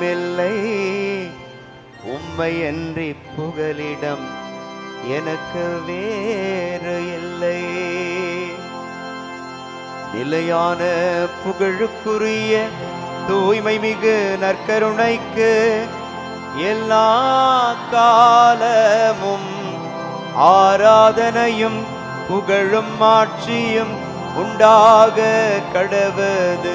இல்லை உம்மை அன்றி புகலிடம் எனக்கு வேறு இல்லை. நிலையான புகழுக்குரிய தூய்மை மிகு நற்கருணைக்கு எல்லா காலமும் ஆராதனையும் புகழும் ஆட்சியும் உண்டாக கடவது.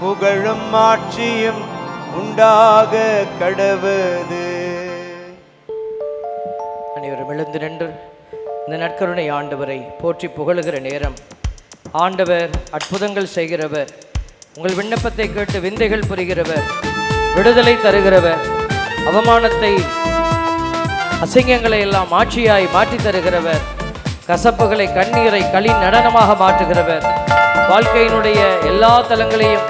புகழும் ஆட்சியும் உண்டாக கடவுது. அனைவரும் எழுந்து நின்று இந்த நற்கருணை ஆண்டவரை போற்றி புகழுகிற நேரம். ஆண்டவர் அற்புதங்கள் செய்கிறவர் உங்கள் விண்ணப்பத்தை கேட்டு விந்தைகள் புரிகிறவர் விடுதலை தருகிறவர் அவமானத்தை அசிங்கங்களை எல்லாம் ஆட்சியாய் மாற்றி தருகிறவர் கசப்புகளை கண்ணீரை களி நடனமாக மாற்றுகிறவர் வாழ்க்கையினுடைய எல்லா தலங்களையும்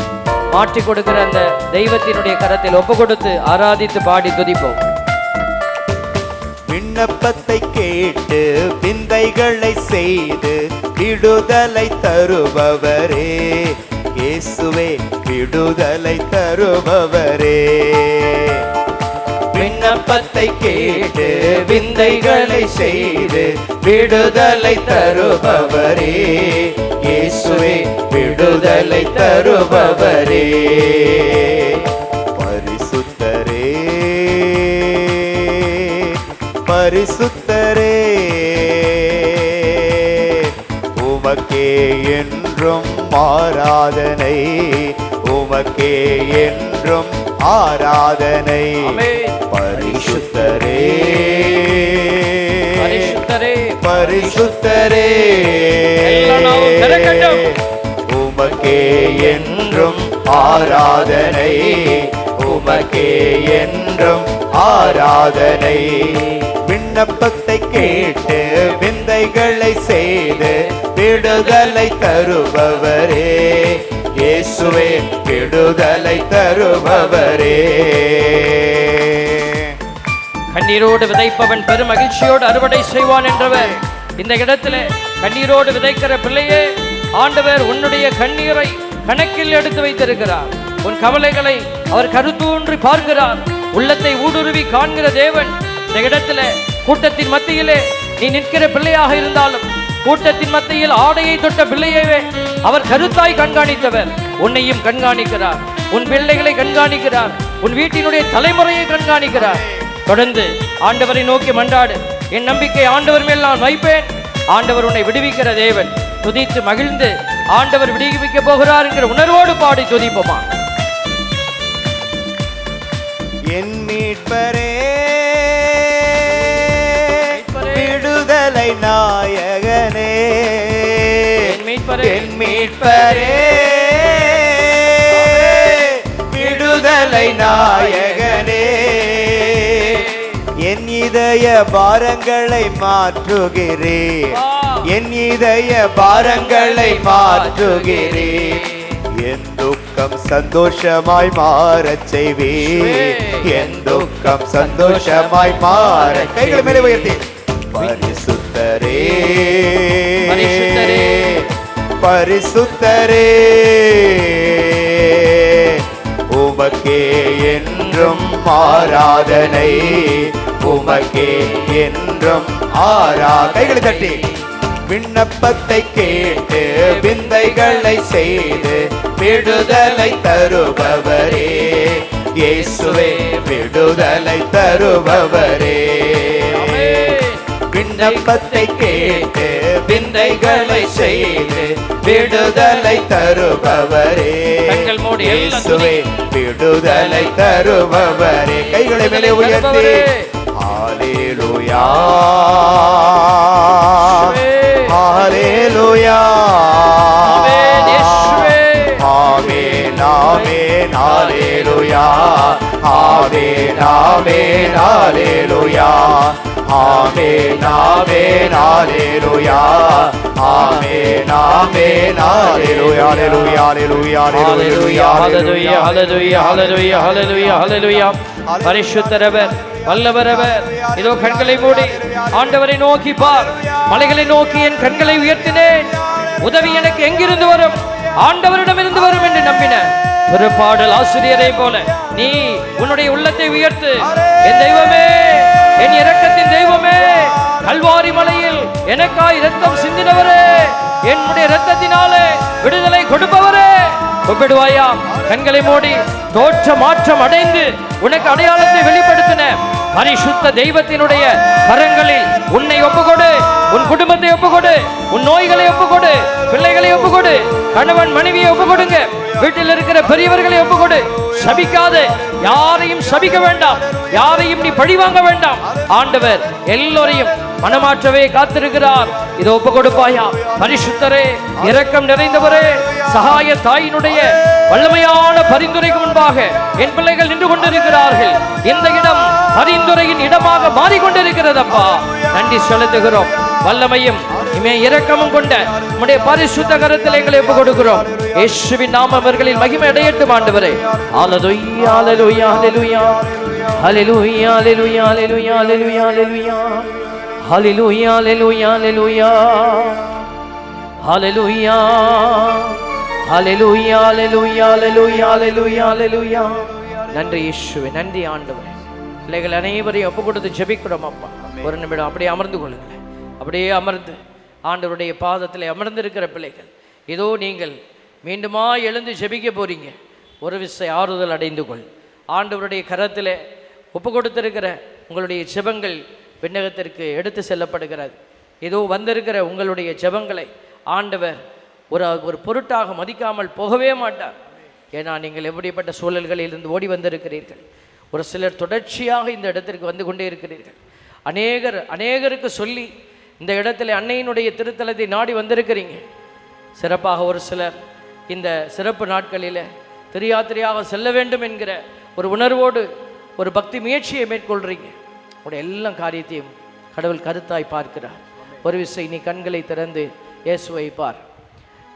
மாற்றி கொடுக்கிற அந்த தெய்வத்தினுடைய கரத்தில் ஒப்பு கொடுத்து ஆராதித்து பாடி துதிப்போம். விண்ணப்பத்தை கேட்டு விந்தைகளை செய்து விடுதலை தருபவரே. இயேசுவே விடுதலை தருபவரே. விண்ணப்பத்தை கேட்டு விந்தைகளை செய்து விடுதலை தருபவரே. இயேசுவே விடுதலை தருபவரே. பரிசுத்தரே பரிசுத்தரே. உமக்கே என்றும் ஆராதனை உமக்கே என்றும் ஆராதனை. பரிசுத்தரே. பரிசுத்தரே. பரிசுத்தரே. உமக்கே என்றும் ஆராதனை. உமக்கே என்றும் ஆராதனை. விண்ணப்பத்தை கேட்டு விந்தைகளை செய்து விடுதலை தருபவரே. இயேசுவே விடுதலை தருபவரே. கண்ணீரோடு விதைப்பவன் பெருமகிழ்ச்சியோடு அறுவடை செய்வான் என்றவர். இந்த இடத்துல கண்ணீரோடு விதைக்கிற பிள்ளையே ஆண்டவர் உன்னுடைய கண்ணீரை கணக்கில் எடுத்து வைத்திருக்கிறார். உன் கவலைகளை அவர் கருத்தூன்றி பார்க்கிறார். உள்ளத்தை ஊடுருவி காண்கிற தேவன் இந்த இடத்துல கூட்டத்தின் மத்தியிலே நீ நிற்கிற பிள்ளையாக இருந்தாலும் கூட்டத்தின் மத்தியில் ஆடையை தொட்ட பிள்ளையவே அவர் கருத்தாய் கண்காணித்தவர். உன்னையும் கண்காணிக்கிறார். உன் பிள்ளைகளை கண்காணிக்கிறார். உன் வீட்டினுடைய தலைமுறையை கண்காணிக்கிறார். தொடர்ந்து ஆண்டவரை நோக்கி மன்றாடு. என் நம்பிக்கை ஆண்டவர் மேல் நான் வைப்பேன். ஆண்டவர் உன்னை விடுவிக்கிற தேவன். துதித்து மகிழ்ந்து ஆண்டவர் விடுவிக்க போகிறார் என்கிற உணர்வோடு பாடி துதிப்போமா என் மீட்பரே. விடுதலை நாயகனே. என் மீட்பரே. விடுதலை நாயகனே. என் இதய பாரங்களை மாற்றுகிறேன். என் இதய பாரங்களை மாற்றுகிறேன். என் துக்கம் சந்தோஷமாய் மாறச் செய்வே என் துக்கம் சந்தோஷமாய் மாற கைகளை மேலே உயர்த்தி. பரிசுத்தரே. பரிசுத்தரே. பரிசுத்தரே. உமக்கே என்றும் ஆராதனை. உமக்கே என்றும் ஆரா கைகளை தட்டி. விண்ணப்பத்தை கேட்டு விந்தைகளை செய்து விடுதலை தருபவரே. இயேசுவே விடுதலை தருபவரே. விண்ணப்பத்தை கேட்டு விந்தைகளை செய்து விடுதலை தருபவரே. இயேசுவே விடுதலை தருபவரே. கைகளை மேலே உயர்த்தி. Hallelujah hallelujah amen amen hallelujah amen amen hallelujah amen amen hallelujah amen amen hallelujah hallelujah hallelujah hallelujah hallelujah hallelujah hallelujah hallelujah hallelujah பரிசுத்தரவர் வல்லவரவர் இதோ கண்களை மூடி ஆண்டவரை நோக்கி பார் மலைகளை நோக்கி என் கண்களை உயர்த்தினேன். உதவி எனக்கு எங்கிருந்து வரும்? ஆண்டவரிடமிருந்து வரும் என்று நம்பின ஒரு பாடல் ஆசிரியரை போல நீ உன்னுடைய உள்ளத்தை உயர்த்து. என் தெய்வமே என் இரக்கத்தின் தெய்வமே கல்வாரி மலையில் எனக்காய் இரத்தம் சிந்தினவரே. என்னுடைய இரத்தத்தினாலே விடுதலை கொடுப்பவரே. ஒப்பிடுவாயா? கண்களை மூடி தோற்ற மாற்றம் அடைந்து உனக்கு அடையாளத்தை வெளிப்படுத்தின பரிசுத்த தெய்வத்தினுடைய கரங்களில் உன்னை ஒப்புக்கொடு உன் குடும்பத்தை ஒப்புக்கொடு உன் நோய்களை ஒப்புக்கொடு பிள்ளைகளை ஒப்புக்கொடு கணவன் மனைவியை ஒப்புக்கொடுங்க. வீட்டில் இருக்கிற பெரியவர்களை ஒப்புக்கொடு. சபிக்காத. யாரையும் சபிக்க வேண்டாம். யாரையும் நீ பழிவாங்க வேண்டாம். ஆண்டவர் எல்லோரையும் மனமாற்றவே காத்திருக்கிறார். இதை ஒப்பு கொடுப்பாயா? பரிசுத்தரே இரக்கம் நிறைந்தவரே சகாய தாயினுடைய வல்லமையான பரிந்துரைக்கு முன்பாக என் பிள்ளைகள் நின்று கொண்டிருக்கிறார்கள். இந்த இடம் பரிந்துரையின் இடமாக மாறிக்கொண்டிருக்கிறதப்பா. நன்றி செலுத்துகிறோம். வல்லமையும் இமே இரக்கமும் கொண்ட உடைய பரிசுத்த கரத்தில் எங்களை ஒப்பு கொடுக்கிறோம். இயேசுவின் நாம அவர்களின் மகிமை அடையட்டும் ஆண்டவரே. ஹalleluya ஹalleluya ஹalleluya ஹalleluya ஹalleluya ஹalleluya ஹalleluya ஹலிலூயா லெலுயா லெலுயா ஹலிலூயா ஹலிலூயா லெலுயா லெலுயா லெலுயா லெலுயா நன்றி இயேசுவே நன்றி ஆண்டவர். பிள்ளைகள் அனைவரையும் ஒப்பு கொடுத்து ஜெபிக்கிறோம் அப்பா. ஒரு நிமிடம் அப்படியே அமர்ந்து கொள்ளுங்கள். அப்படியே அமர்ந்து ஆண்டவருடைய பாதத்தில் அமர்ந்திருக்கிற பிள்ளைகள் ஏதோ நீங்கள் மீண்டுமா எழுந்து ஜெபிக்க போகிறீங்க ஒரு விசை ஆறுதல் அடைந்து கொள். ஆண்டவருடைய கரத்தில் ஒப்பு கொடுத்திருக்கிற உங்களுடைய ஜெபங்கள் விண்ணகத்திற்கு எடுத்து செல்லப்படுகிறது. இதோ வந்திருக்கிற உங்களுடைய ஜெபங்களை ஆண்டவர் ஒரு ஒரு பொருட்டாக மதிக்காமல் போகவே மாட்டார். ஏன்னா நீங்கள் எப்படிப்பட்ட சூழல்களில் இருந்து ஓடி வந்திருக்கிறீர்கள். ஒரு சிலர் தொடர்ச்சியாக இந்த இடத்திற்கு வந்து கொண்டே இருக்கிறீர்கள். அநேகர் அநேகருக்கு சொல்லி இந்த இடத்துல அன்னையினுடைய திருத்தலத்தை நாடி வந்திருக்கிறீங்க. சிறப்பாக ஒரு சிலர் இந்த சிறப்பு நாட்களில் திரியாத்திரையாக செல்ல வேண்டும் என்கிற ஒரு உணர்வோடு ஒரு பக்தி முயற்சியை மேற்கொள்கிறீங்க உங்களுடைய எல்லா காரியத்தையும் கடவுள் கருத்தாய் பார்க்கிறார். ஒரு விசை நீ கண்களை திறந்து இயேசுவை பார்.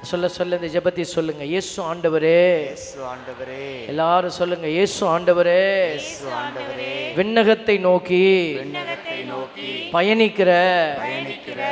சொல்ல சொல்ல இந்த ஜெபத்தை சொல்லுங்க. இயேசு ஆண்டவரே. ஆண்டவரே. எல்லாரும் சொல்லுங்க. இயேசு ஆண்டவரே. ஆண்டவரே. விண்ணகத்தை நோக்கி. விண்ணகத்தை நோக்கி. பயணிக்கிற. பயணிக்கிற.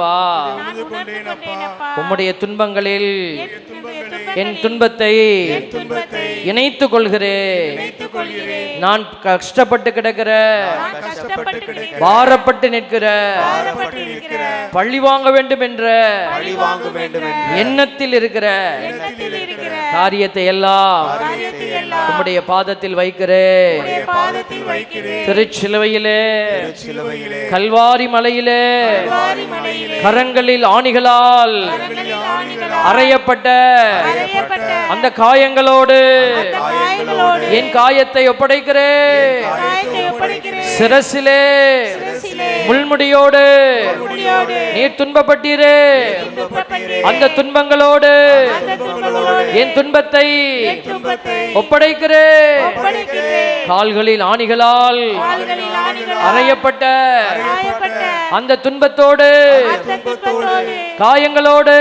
கொண்டேனப்பா. உம்முடைய துன்பங்களில் என் துன்பத்தை இணைத்துக் கொள்கிறேன் நான் கஷ்டப்பட்டு கிடக்கிற பாரப்பட்டு நிற்கிற பழி வாங்க வேண்டும் என்ற எண்ணத்தில் இருக்கிற காரியத்தை எல்லாம் உம்முடைய பாதத்தில் வைக்கிறேன். திருச்சிலுவையிலே சிலுவையிலே கல்வாரி மலையிலே கரங்களில் ஆணிகளால் அறையப்பட்ட அந்த காயங்களோடு காயங்களோடு என் காயத்தை ஒப்படைக்கிறேன். சிரசிலே முள்முடியோடு நீர் துன்பப்பட்டீரே. அந்த துன்பங்களோடு. என் துன்பத்தை ஒப்படைக்கிறேன் கால்களில் ஆணிகளால் அறையப்பட்ட அந்த துன்பத்தோடு காயங்களோடு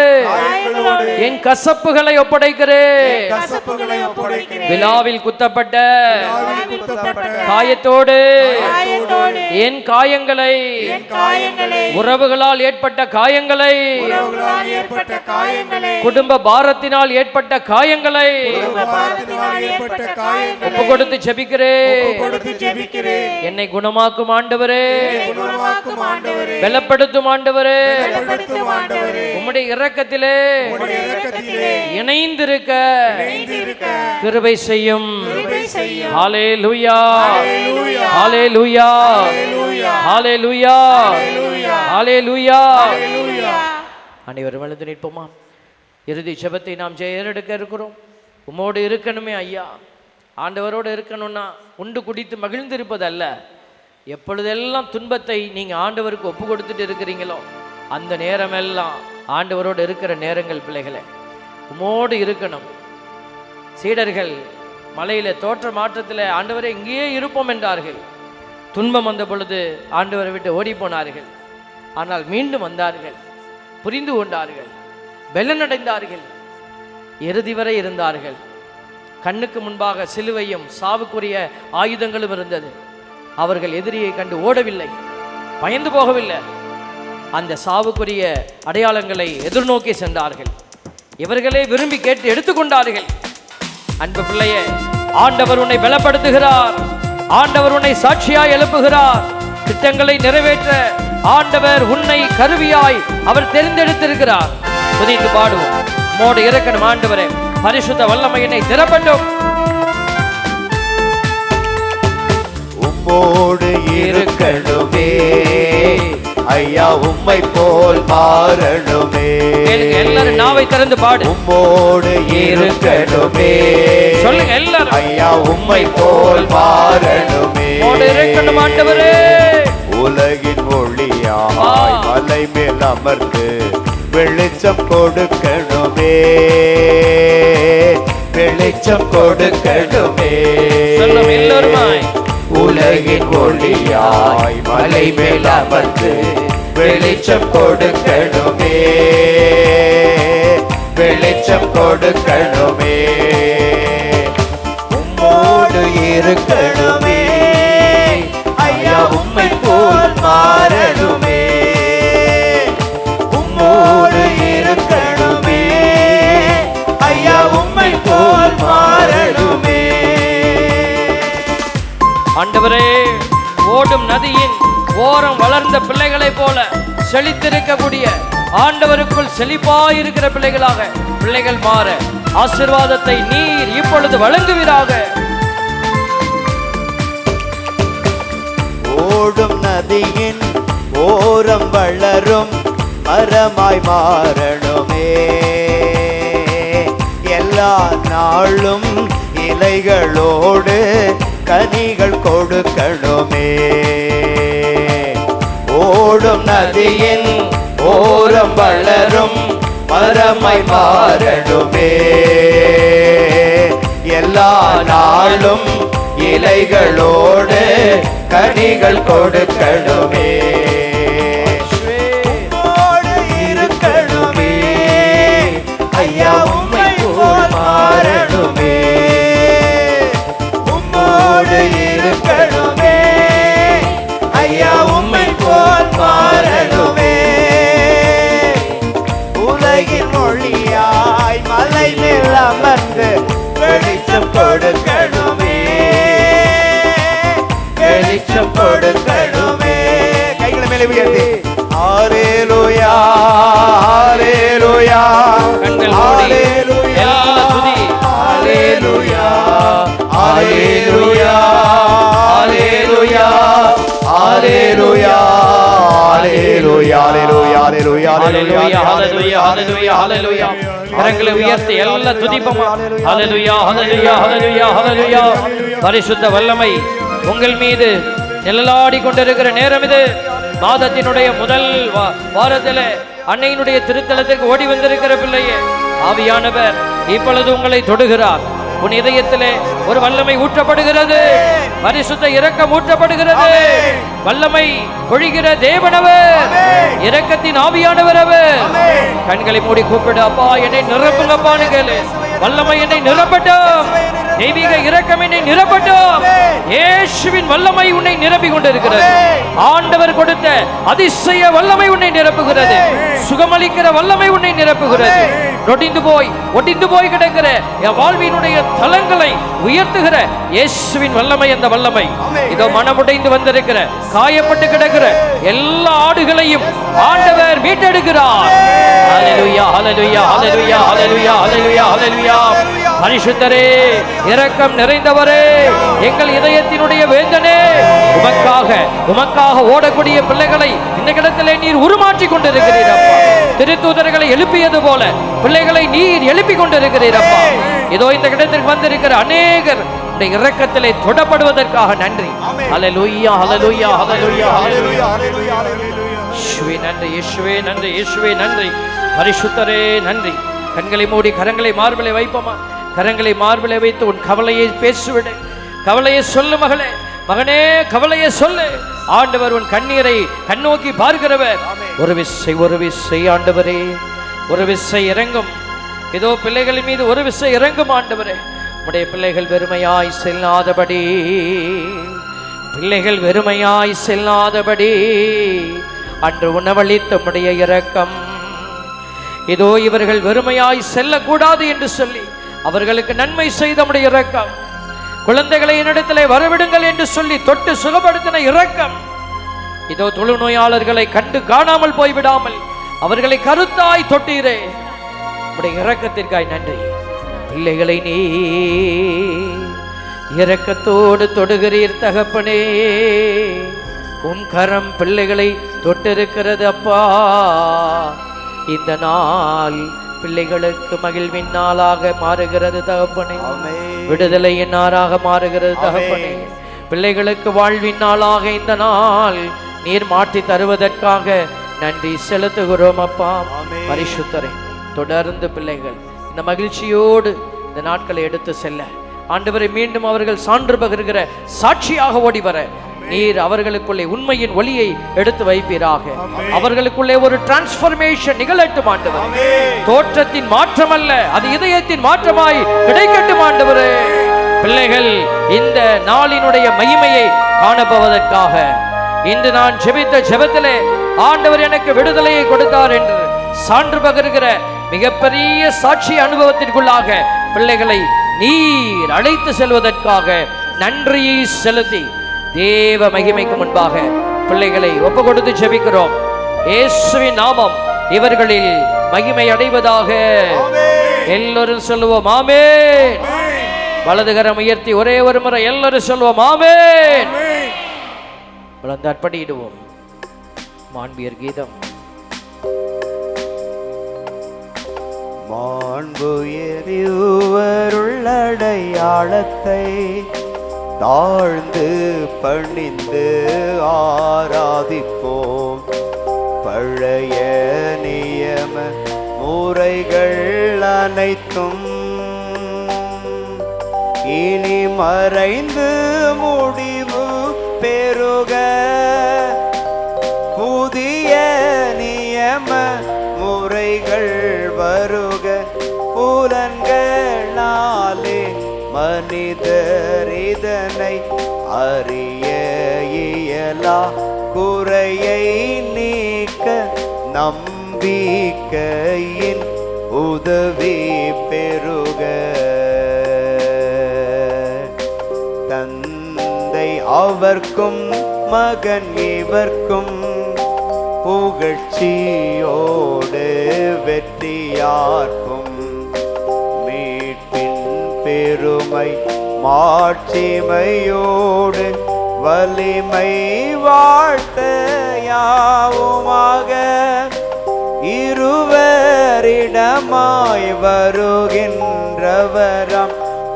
என் கசப்புகளை ஒப்படைக்கிறேன் விழாவில் குத்தப்பட்ட காயத்தோடு. என் காயங்களை. உறவுகளால் ஏற்பட்ட காயங்களை. குடும்ப பாரத்தினால் ஏற்பட்ட காயங்களை. ஒப்பு கொடுத்து ஜெபிக்கிறேன். என்னை குணமாக்கும் ஆண்டவரே. பலப்படுத்தும் ஆண்டவரே. உம்முடைய இரக்கத்திலே. இணைந்திருக்க. கிருபை செய்யும். ஹalleluya. ஹalleluya ஹalleluya ஹalleluya அனைவரும் எழுந்து நிற்போமா? இறுதி ஜெபத்தை நாம் ஜெயரெடுக்க இருக்கிறோம். உம்மோடு இருக்கணுமே ஐயா. ஆண்டவரோடு இருக்கணும்னா உண்டு குடித்து மகிழ்ந்திருப்பது அல்ல எப்பொழுதெல்லாம் துன்பத்தை நீங்க ஆண்டவருக்கு ஒப்பு கொடுத்துட்டு இருக்கிறீங்களோ அந்த நேரமெல்லாம் ஆண்டவரோடு இருக்கிற நேரங்கள் பிள்ளைகளே. உம்மோடு இருக்கணும். சீடர்கள் மலையில தோற்ற மாற்றத்தில் ஆண்டவரை இங்கேயே இருப்போம் என்றார்கள். துன்பம் வந்த பொழுது ஆண்டவரை விட்டு ஓடி போனார்கள் ஆனால் மீண்டும் வந்தார்கள். புரிந்து கொண்டார்கள். வெள்ளனடைந்தார்கள் இறுதி வரை இருந்தார்கள். கண்ணுக்கு முன்பாக சிலுவையும் சாவுக்குரிய ஆயுதங்களும் இருந்தது. அவர்கள் எதிரியை கண்டு ஓடவில்லை. பயந்து போகவில்லை. அந்த சாவுக்குரிய அடையாளங்களை எதிர்நோக்கி சென்றார்கள். இவர்களே விரும்பி கேட்டு எடுத்துக்கொண்டார்கள். அன்பு பிள்ளையே ஆண்டவர் உன்னை பலப்படுத்துகிறார். ஆண்டவர் உன்னை சாட்சியாய் எழுப்புகிறார். திட்டங்களை நிறைவேற்ற ஆண்டவர் உன்னை கருவியாய் அவர் தெரிந்தெடுத்திருக்கிறார். புதித்து பாடுவோம். மோடு இறக்கணும் ஆண்டவரே. பரிசுத்த வல்லமையினை திறப்பட்டும். உம்மோடு இருக்கணுமே. ஐயா உம்மை போல் மாறணுமே. கேளுங்க எல்லாரும் நாவை திறந்து பாடு. உம்மோடு இருக்கணுமே. சொல்லுங்க எல்லாரும். ஐயா உம்மை போல் மாறணுமே மோடு இறக்கணும் ஆண்டவரே. உலகின் ஒளியாய். மலை மேல் அமர்ந்து வெளிச்சம் கொடுக்கணுமே. வெளிச்சம் கொடுக்கணுமே. சொல்லும் எல்லோருமாய். உலகின் ஒளியாய் மலை மேல் அமர்ந்து வெளிச்சம் கொடுக்கணுமே. வெளிச்சம் கொடுக்கணுமே உம்மோடு இருக்கணுமே. ஐயா உம்மை போல் மாறணுமே. உம்மோடு இருக்கணுமே. ஐயா உம்மை போல் மாறணுமே. ஆண்டவரே ஓடும் நதியின் ஓரம் வளர்ந்த பிள்ளைகளைப் போல செழித்திருக்கக்கூடிய ஆண்டவருக்குள் செழிப்பாயிருக்கிற பிள்ளைகளாக பிள்ளைகள் மாற ஆசீர்வாதத்தை நீர் இப்பொழுது வழங்குவீராக. ஓடும் நதியின் ஓரம் வளரும் மரமாய் மாறணுமே. எல்லா நாளும் இலைகளோடு கனிகள் கொடுக்கணுமே. நதியின் ஓரம் வளரும் மரமாய் மாறணுமே. எல்லா நாளும் இலைகளோடு கனிகள் கொடுக்கணுமே. உலகின் மொழியாய் மலை மேல் அமர்ந்து வெளிச்சம் கொடுக்கணுமே. வெளிச்சம் கொடுக்கணுமே. கைகளை மேலே உயர்த்தி. ஆரேலுயா ஆரேலுயா. ஆரேலுயா ஆரேலுயா ஆரேலுயா ஆரேலுயா ஆரேலுயா ஆரேலுயா ஆரேலுயா ஹalleluya ஹalleluya ஹalleluya ஹalleluya கரங்களை உயர்த்தி எல்லா துதிப்போம் ஹalleluya ஹalleluya ஹalleluya ஹalleluya பரிசுத்த வல்லமை உங்கள் மீது நிழலாடி கொண்டிருக்கிற நேரம் இது மாதத்தினுடைய முதல் வாரத்திலே அன்னையினுடைய திருத்தலத்துக்கு ஓடி வந்திருக்கிற பிள்ளையே ஆவியானவர் இப்பொழுது உங்களை தொடுகிறார். உன் இதயத்திலே ஒரு வல்லமை ஊற்றப்படுகிறது. பரிசுத்த இரக்கம் ஊற்றப்படுகிறது. வல்லமை பொழிகிற தேவனவர். இரக்கத்தின் ஆவியானவர் அவர். கண்களை மூடி கூப்பிடு அப்பா என்னை நிரப்புங்கப்பான்னு கேளு வல்லமை என்னை நிரப்பட்டும். தெய்வீக இரக்கம் என்னை நிரப்பட்டும். இயேசுவின் வல்லமை உன்னை நிரப்பிக் கொண்டிருக்கிறது. ஆண்டவர் கொடுத்த அதிசய வல்லமை உன்னை நிரப்புகிறது. சுகமளிக்கிற வல்லமை உன்னை நிரப்புகிறது. நொடிந்து போய் ஒடிந்து போய் கிடக்கிற என் வாழ்வினுடைய தலங்களை உயர்த்துகிற இயேசுவின் வல்லமை அந்த வல்லமை. இதோ மனமுடைந்து வந்திருக்கிற காயப்பட்டு கிடக்கிற எல்லா ஆடுகளையும் ஆண்டவர் மீட்டெடுக்கிறார். ஹalleluya ஹalleluya ஹalleluya ஹalleluya ஹalleluya ஹalleluya. பரிசுத்தரே இரக்கம் நிறைந்தவரே எங்கள் இதயத்தினுடைய வேந்தனே. உமக்காக உமக்காக ஓடக்கூடிய பிள்ளைகளை இந்த இடத்திலே நீர் உருமாற்றி கொண்டிருக்கிறீர் அப்பா. திருத்தூதர்களை எழுப்பியது போல பிள்ளைகளை நீர் எழுப்பி கொண்டிருக்கிறீர் அப்பா. இதோ இந்த இடத்திற்கு வந்திருக்கிற அநேகர் இந்த இரக்கத்திலே தொடப்படுவதற்காக நன்றி. ஹalleluya ஹalleluya ஹalleluya இயேசுவே நன்றி இயேசுவே நன்றி இயேசுவே நன்றி. பரிசுத்தரே நன்றி. கண்களை மூடி கரங்களை மார்பிலை வைப்போமா? கரங்களை மார்பிலை வைத்து உன் கவலையை பேசுவிடு. கவலையை சொல்லு மகளே. மகனே கவலையை சொல்லு. ஆண்டவர் உன் கண்ணீரை கண்ணோக்கி பார்க்கிறவர். ஒரு விசை ஒரு விசை ஆண்டவரே. ஒரு விசை இறங்கும். ஏதோ பிள்ளைகள் மீது ஒரு விசை இறங்கும் ஆண்டவரே. உடைய பிள்ளைகள் வெறுமையாய் செல்லாதபடி. பிள்ளைகள் வெறுமையாய் செல்லாதபடி. அன்று உணவளித்த உடைய இரக்கம். இதோ இவர்கள் வெறுமையாய் செல்லக்கூடாது என்று சொல்லி. அவர்களுக்கு நன்மை செய்த உம்முடைய இரக்கம். குழந்தைகளை என்னிடத்திலே வரவிடுங்கள் என்று சொல்லி தொட்டு சுகப்படுத்தின இரக்கம். இதோ தொழுநோயாளர்களை கண்டு காணாமல் போய்விடாமல் அவர்களை கருத்தாய் தொட்டீரே. உடைய இரக்கத்திற்காய் நன்றி. பிள்ளைகளை நீ இரக்கத்தோடு தொடுகிறீர் தகப்பனே. உன் கரம் பிள்ளைகளை தொட்டிருக்கிறது அப்பா. இந்த நாள் பிள்ளைகளுக்கு மகிழ்வின் நாளாக மாறுகிறது தகப்பனே. விடுதலையின் நாளாக மாறுகிறது தகப்பனே. பிள்ளைகளுக்கு வாழ்வின் நாளாக இந்த நாள் நீர் மாற்றி தருவதற்காக நன்றி செலுத்துகிறோம் அப்பா. பரிசுத்தரே. தொடர்ந்து பிள்ளைகள் இந்த மகிழ்ச்சியோடு இந்த நாட்களை எடுத்து செல்ல. ஆண்டவரை மீண்டும் அவர்கள் சான்று பகிர்கிற சாட்சியாக ஓடி வர நீர் அவர்களுக்குள்ளே உண்மையின் ஒளியை எடுத்து வைப்பீராக. அவர்களுக்குள்ளே ஒரு டிரான்ஸ்பர்மேஷன் நிகழட்டும் ஆண்டவர். தோற்றத்தின் மாற்றம் அல்ல அது இதயத்தின் மாற்றமாய் கிடைக்கட்டும் ஆண்டவரே. பிள்ளைகள் இந்த நாளினுடைய மகிமையை காணப்போவதற்காக இன்று நான் ஜெபித்த ஜெபத்திலே ஆண்டவர் எனக்கு விடுதலையை கொடுத்தார் என்று சான்று பகிர்கிற மிகப்பெரிய சாட்சி அனுபவத்திற்குள்ளாக பிள்ளைகளை நீர் அழைத்து செல்வதற்காக நன்றியை செலுத்தி தேவ மகிமைக்கு முன்பாக பிள்ளைகளை ஒப்பு கொடுத்து ஜெபிக்கிறோம். இயேசுவின் நாமம் இவர்களில் மகிமை அடைவதாக எல்லோரும் சொல்லுவோம் ஆமென். வலதுகரம் உயர்த்தி ஒரே ஒரு முறை எல்லாரும் சொல்லுவோம் ஆமென். வளர்ந்து அர்ப்பணியிடுவோம். மாண்பியர் கீதம். மாண்புயரிவருள்ளடையாளத்தை தாழ்ந்து பணிந்து ஆராதிப்போம். பழைய நியம முறைகள் அனைத்தும் இனி மறைந்து முடிவு பெருக புதிய நியம மனிதரிதனை அறிய இயலா குறையை நீக்க நம்பிக்கையின் உதவி பெருக தந்தை அவர்க்கும் மகன் இவர்க்கும் புகழ்ச்சியோடு வெற்றியார்க்கும் பெருமை மாட்சிமையோடு வலிமை வாழ்த்த யாவுமாக இருவரிடமாய் வருகின்றவரம்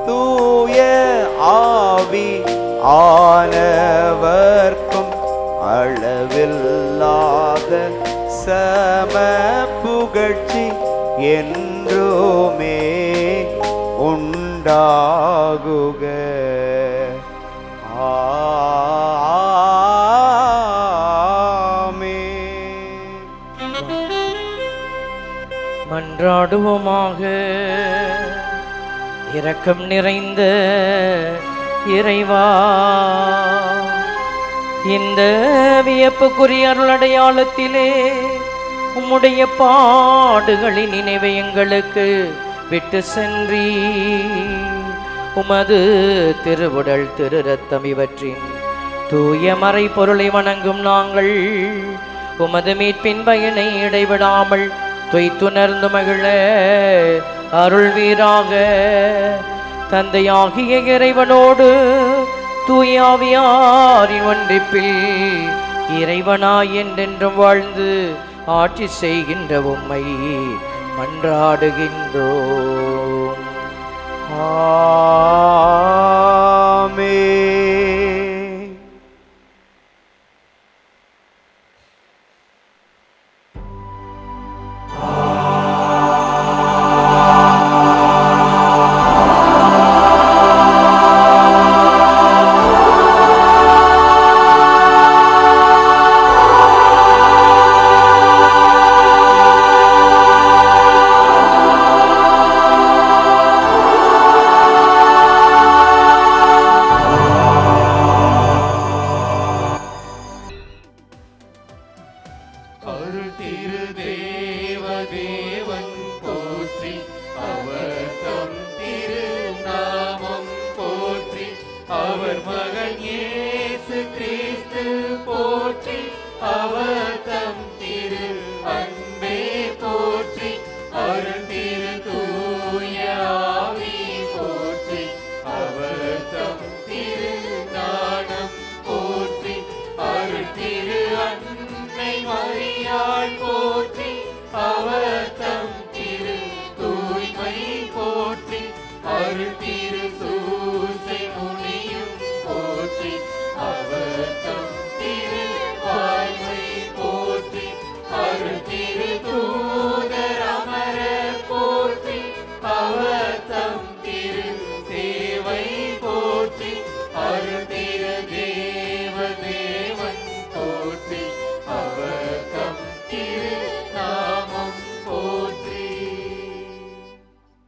தூய ஆவி ஆனவர்க்கும் அளவில்லாத சம புகழ்ச்சி என் பாடுவோமாக. இரக்கம் நிறைந்த இறைவா. இந்த வியப்புக்குரிய அருளடையாளத்திலே உம்முடைய பாடுகளின் நினைவை எங்களுக்கு விட்டு சென்றீ உமது திருவுடல் திரு ரத்தம் இவற்றின் தூய மறை பொருளை வணங்கும் நாங்கள் உமது மீட்பின் பயனை இடைவிடாமல் துய்த்துணர்ந்து மகிழ அருள்வீராக. தந்தையாகிய இறைவனோடு தூயாவியாரின் ஒன்றிப்பில் இறைவனாய் என்றென்றும் வாழ்ந்து ஆட்சி செய்கின்ற உம்மை மன்றாடுகின்றோம். ஆ